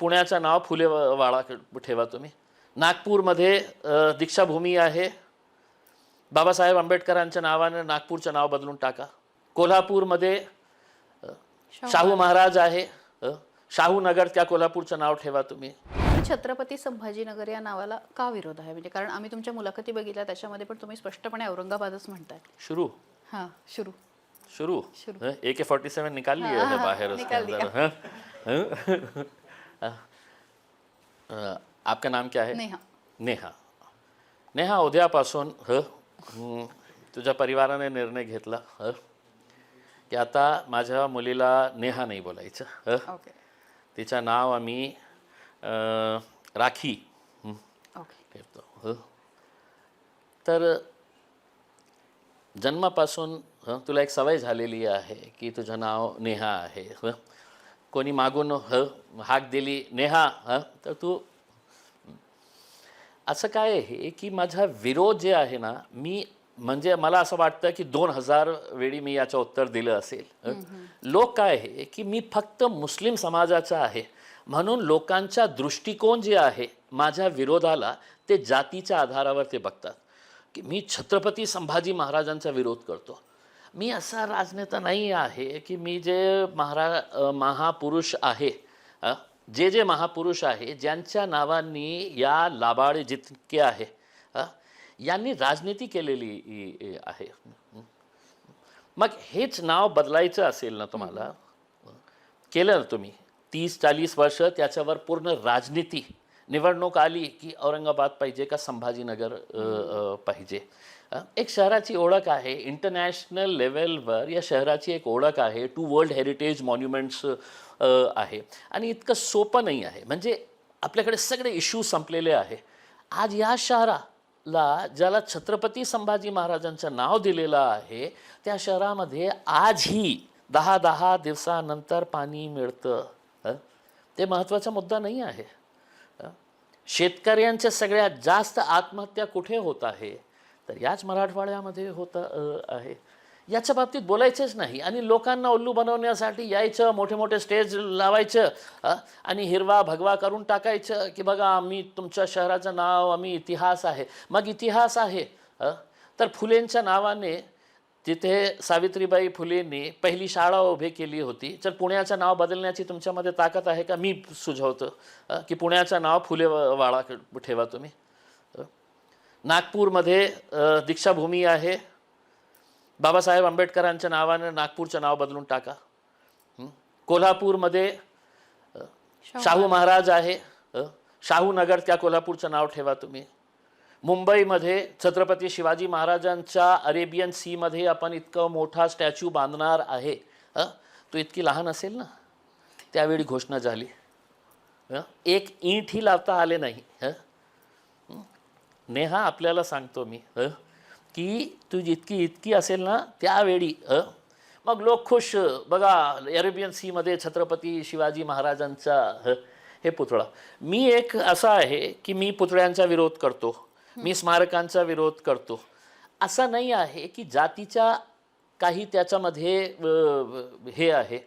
पुण्याचं नाव फुले वाडा ठेवा तुम्ही. नागपूरमध्ये दीक्षाभूमी आहे. बाबासाहेब आंबेडकरांच्या नावाने नागपूरचं नाव बदलून टाका. कोल्हापूरमध्ये शाहू महाराज. आहे. शाहू नगर त्या कोल्हापूरचं नाव ठेवा तुम्ही. छत्रपती संभाजीनगर या नावाला का विरोध आहे? म्हणजे कारण आम्ही तुमच्या मुलाखती बघितल्या त्याच्यामध्ये पण तुम्ही स्पष्टपणे औरंगाबादच म्हणताय. शुरू हां सुरू. शुरू शुरू. ए के फोर्टी सेवन निकाल लिए हाँ, बाहर आपका नाम क्या है? नेहा। नेहा। नेहा उद्यापासून ह तुझ्या परिवाराने निर्णय घेतला ह की आता माझ्या मुलीला नेहा नाही बोलायचं ह. ओके. तिचं नाव आम्ही अ, राखी ओके. ठेवतो ह. तर जन्मापासून तुला एक सवय झालेली आहे की तुझं नाव नेहा आहे ह. कोणी मागून ह हाक दिली नेहा ह तर तू असं काय आहे की माझा विरोध जे आहे ना मी म्हणजे मला असं वाटतं की दोन हजार वेळी मी याचं उत्तर दिलं असेल. लोक काय आहे की मी फक्त मुस्लिम समाजाचा आहे. म्हणून लोकांचा दृष्टिकोन जे आहे माझ्या विरोधाला ते जातीच्या आधारावर ते बघतात. की मी छत्रपती संभाजी महाराजांचा विरोध करतो. मी असा राजनेता नाही आहे की मी जे महारा महापुरुष आहे जे जे महापुरुष आहे ज्यांच्या नावांनी या लाबाड जितके आहे यांनी राजनीती केलेली आहे. मग हेच नाव बदलायचं असेल ना तुम्हाला केलं ना तुम्ही तीस चाळीस वर्ष त्याच्यावर पूर्ण राजनीती निवडणूक आली की औरंगाबाद पाहिजे का संभाजीनगर पाहिजे? एक शहराची ओळख आहे. इंटरनॅशनल लेवलवर या शहराची एक ओळख आहे. टू वर्ल्ड हेरिटेज मॉन्युमेंट्स आहे. आणि इतकं सोपं नाही आहे. म्हणजे आपल्याकडे सगळे इश्यू संपलेले आहे. आज या शहराला ज्याला छत्रपती संभाजी महाराजांचं नाव दिलेलं आहे त्या शहरामध्ये आजही दहा दहा दिवसानंतर पाणी मिळतं. ते महत्त्वाचा मुद्दा नाही आहे. शेतकऱ्यांच्या सगळ्यात जास्त आत्महत्या कुठे होत आहे? तर याच मराठवाड्यामध्ये होत आहे. याच्या बाबतीत बोलायचंच नाही. आणि लोकांना उल्लू बनवण्यासाठी यायचं मोठे मोठे स्टेज लावायचं आणि हिरवा भगवा करून टाकायचं की बघा आम्ही तुमच्या शहराचं नाव आम्ही इतिहास आहे. मग इतिहास आहे तर फुलेंच्या नावाने तिथे सावित्रीबाई फुलेंनी पहिली शाळा उभी केली होती तर पुण्याचं नाव बदलण्याची तुमच्यामध्ये ताकद आहे का? मी सुचवतो अ, की पुण्याचं नाव फुले वाडा ठेवा तुम्ही. नागपूरमध्ये दीक्षाभूमी आहे. बाबासाहेब आंबेडकरांच्या नावाने नागपूरचं नाव बदलून टाका? कोल्हापूरमध्ये शाहू महाराज. आहे. शाहू नगर त्या कोल्हापूरचं नाव ठेवा तुम्ही. मुंबईमध्ये छत्रपती शिवाजी महाराजांच्या अरेबियन सीमध्ये आपण इतकं मोठा स्टॅच्यू बांधणार आहे. तो इतकी लहान असेल ना? त्यावेळी घोषणा झाली. एक ईंटही लावता आले नाही. हं? नेहा आपल्याला सांगतो मी. हं, की तू जितकी इतकी असेल ना त्यावेळी हं, मग लोक खुश. बघा अरेबियन सीमध्ये छत्रपती शिवाजी महाराजांचा हे पुतळा. मी एक असा आहे की मी पुतळ्यांचा विरोध करतो. मी स्मारकांचा विरोध करतो. असा नाही आहे की जातीच्या काही त्याच्यामध्ये हे आहे.